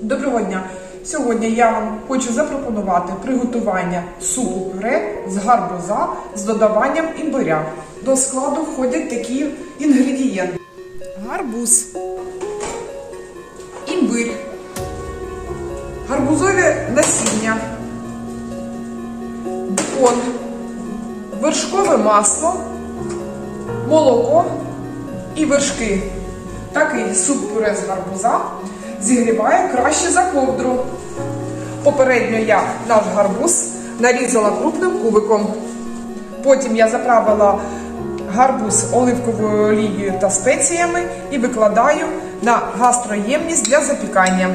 Доброго дня! Сьогодні я вам хочу запропонувати приготування супу пюре з гарбуза з додаванням імбиря. До складу входять такі інгредієнти: гарбуз, імбирь, гарбузове насіння, бекон, вершкове масло, молоко і вершки. Такий суп-пюре з гарбуза зігріває краще за ковдру. Попередньо я наш гарбуз нарізала крупним кубиком. Потім я заправила гарбуз оливковою олією та спеціями і викладаю на гастроємність для запікання.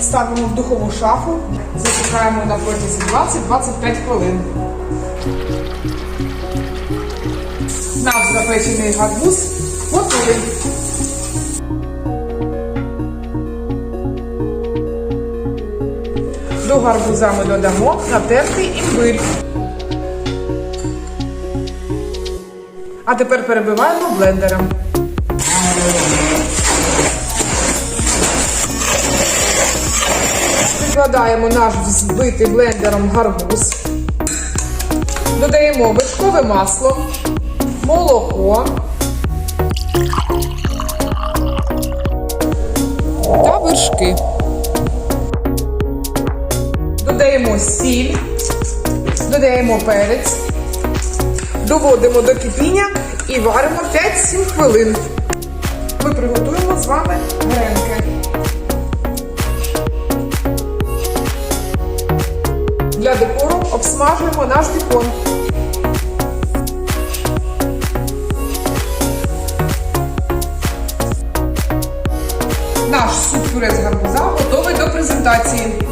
Ставимо в духову шафу, запікаємо на протязі 20-25 хвилин. Наш запечений гарбуз готовий. До гарбуза ми додамо натертий імбирь. А тепер перебиваємо блендером. Викладаємо наш взбитий блендером гарбуз. Додаємо вершкове масло, молоко та вершки. Додаємо сіль, додаємо перець, доводимо до кипіння і варимо 5-7 хвилин. Ми приготуємо з вами гренки. Для декору обсмажуємо наш бікон. Наш суп-пюре з гарбуза готовий до презентації.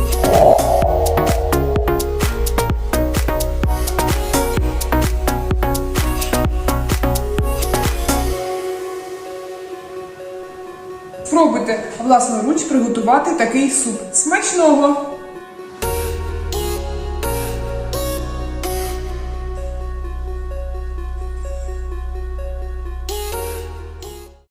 Спробуйте власноруч приготувати такий суп. Смачного!